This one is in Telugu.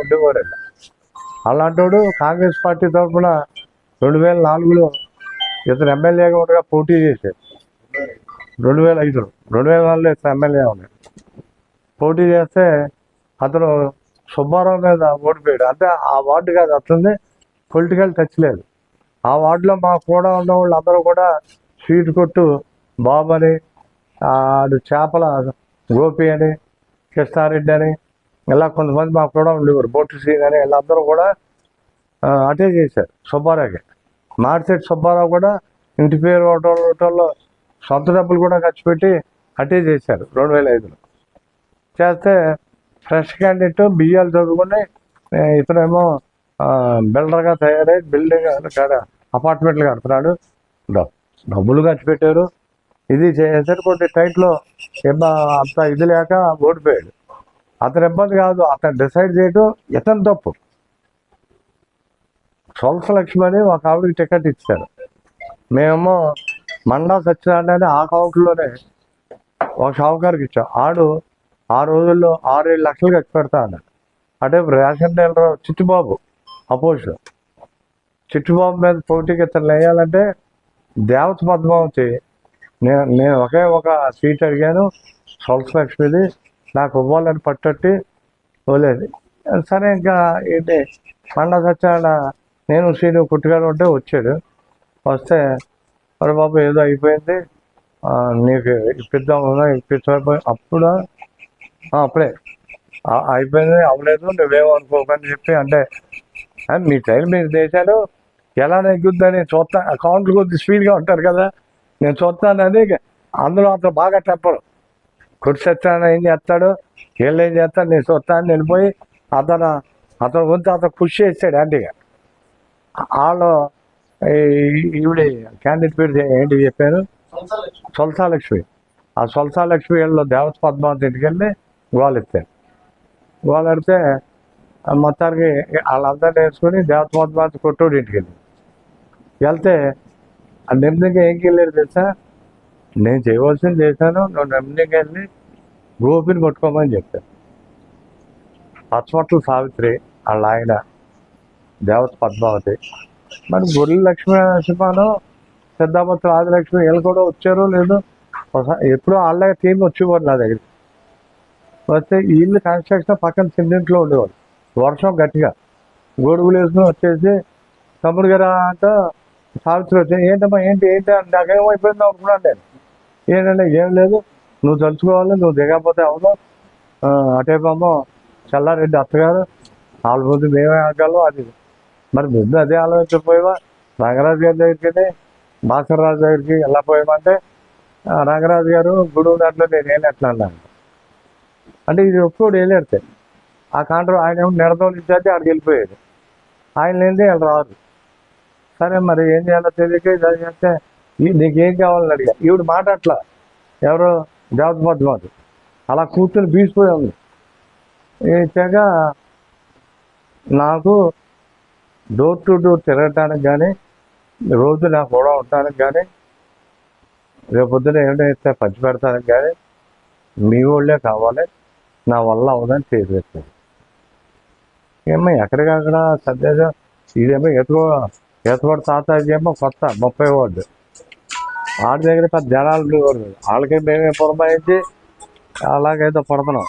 ఉండేవారు అలాంటోడు కాంగ్రెస్ పార్టీ తరఫున రెండు వేల నాలుగులో ఇతను ఎమ్మెల్యేగా ఉండగా పోటీ చేశాడు. రెండు వేల ఐదులో. రెండు వేల నాలుగులో ఇతను ఎమ్మెల్యే ఉన్నాడు. పోటీ చేస్తే అతను సుబ్బారావు మీద ఓడిపోయాడు. అంటే ఆ వార్డు కాదు అతనిది పొలిటికల్ టచ్ లేదు. ఆ వార్డులో మాకు కూడా ఉన్న వాళ్ళు అందరూ కూడా స్వీట్ కొట్టు బాబు అని ఆడు చేపల గోపి అని కృష్ణారెడ్డి అని ఇలా కొంతమంది మాకు కూడా ఉండేవారు. బొట్టు సీన్ అని వీళ్ళందరూ కూడా అటే చేశారు సుబ్బారావుకి. మార్చెట్ సుబ్బారావు కూడా ఇంటి పేరు ఒకటోళ్ళు సొంత డబ్బులు కూడా ఖర్చు పెట్టి అటే చేశారు రెండు వేల ఐదులో. చేస్తే ఫ్రెష్ క్యాండిడేట్ బియ్యాలు చదువుకుని ఇతనేమో బిల్డర్గా తయారై బిల్డింగ్ కాడ అపార్ట్మెంట్లు కడుతున్నాడు. డబ్బులు ఖర్చు పెట్టారు. ఇది చేసేసరికి కొద్ది టైట్లో ఏమో అంత ఇది లేక ఓడిపోయాడు. అతని ఇబ్బంది కాదు అతను డిసైడ్ చేయడం ఇతని తప్పు. సొలస లక్ష్మి అని ఒక ఆవిడకి టికెట్ ఇచ్చారు. మేమేమో మండా సత్యనారాయణ ఆ కౌంట్లోనే ఒక షావుకారికి ఇచ్చాం. ఆడు ఆ రోజుల్లో ఆరు ఏడు లక్షలు ఖర్చు పెడతా అన్నాడు. అంటే ration dealer Chittubabu opposite Chittubabu మీద పోటీకి ఇతను వేయాలంటే దేవత పద్మావతి నేను నేను ఒకే ఒక సీట్ అడిగాను సొలస లక్ష్మిది నాకు ఇవ్వాలని పట్టట్టి ఇవ్వలేదు సరే ఇంకా ఏంటి? మండ సత్యనారాయణ నేను శ్రీను పుట్టుగాడు ఉంటే వచ్చాడు. వస్తే మరి బాబు ఏదో అయిపోయింది. నీకు ఇప్పిద్దాం ఇప్పించకపోయి అప్పుడు? అప్పుడే. అయిపోయింది అవ్వలేదు నువ్వేమో అనుకోకని చెప్పి అంటే మీ టైం మీరు చేశారు. ఎలా నెగ్గుద్దని చూస్తా అకౌంట్లు కొద్ది స్పీడ్గా ఉంటారు కదా. నేను చూస్తానని అందులో అంత బాగా టెంపరు కుర్చొచ్చాను ఏం చేస్తాడు? వీళ్ళు ఏం చేస్తాడు నేను చూస్తాను వెళ్ళిపోయి అతను అతను గురించి అతను కృషి చేస్తాడు యాంటీగా. వాళ్ళు ఈ- ఈవిడ క్యాండిడేట్ పేరు ఏంటి చెప్పారు? సొల్సాలక్ష్మి. ఆ సొల్సాలక్ష్మి వీళ్ళు దేవత పద్మావతి ఇంటికి వెళ్ళి గోలు ఎత్తారు. మొత్తానికి వాళ్ళందరినీ వేసుకొని దేవత పద్మావతి కొట్టుడు ఇంటికి వెళ్ళి. వెళ్తే ఆ నెమ్మదిగా ఏం వెళ్ళారు తెలుసా? నేను చేయవలసింది చేశాను నువ్వు నెమ్మదిగా వెళ్ళి గోపిని కొట్టుకోమని చెప్పారు పచ్చమట్ల సావిత్రి వాళ్ళ ఆయన దేవత పద్మావతి మరి గొర్రెల లక్ష్మీ నరసింహాను ఆదిలక్ష్మి వీళ్ళు కూడా వచ్చారో లేదో ఎప్పుడో వాళ్ళ టీం వచ్చేవారు నా దగ్గర వస్తే వీళ్ళు కన్స్ట్రక్షన్ పక్కన సిండింట్లో ఉండేవాళ్ళు. వర్షం గట్టిగా. గొడుగులు వేసుకుని వచ్చేసి తమ్ముడు గారా అంట సావిత్రి వచ్చి ఏంటమ్మా ఏంటి ఏంటి? అంటే నాకేమైపోయిందో అనుకున్నాను నేను. ఏంటంటే ఏం లేదు. నువ్వు తలుచుకోవాలి నువ్వు దిగకపోతే అవును. అటేపమ్మో చల్లారెడ్డి అత్తగారు వాళ్ళ ముందు మేమే ఆగలం అది. మరి ముందు అదే ఆలోచించకపోయావా? రంగరాజు గారి దగ్గరికి భాస్కర్ రాజు దగ్గరికి ఎలా పోయామంటే నాగరాజు రంగరాజు గారు గుడు దాంట్లో నేను ఏం ఎట్లా అన్నాను అంటే ఇది ఒప్పుడు వెళ్ళేడితే ఆ కాంట్రో ఆయన ఏమో నిడదోలు ఇచ్చేది ఆడికి వెళ్ళిపోయాడు. ఆయన లేనిదే వాళ్ళు రాదు సరే మరి ఏం చేయాలో తెలియక ఇది చేస్తే నీకేం కావాలని అడిగా? ఈవిడ మాట అట్లా ఎవరో? దేవత పద్మావతి అలా కూర్చొని బీసిపోయి ఉంది. ఇచ్చాక నాకు డోర్ టు డోర్ తిరగటానికి కానీ రోజు నాకు కూడా ఉండటానికి కానీ రేపు పొద్దున ఏమిటైతే పంచి పెడతానికి కానీ మీ వాళ్ళే కావాలి నా వల్ల అవదని చేసేస్తాను ఏమో ఎక్కడికక్కడ సందేశం? ఇదేమో ఎత్తుకో ఎత్తుకోడు తాత ఏమో కొత్త ముప్పై వార్డు ఆడి దగ్గర పెద్ద జనాలు ఉండేవారు. వాళ్ళకి మేమే పురమాయించి అలాగైతే పడుతున్నాం.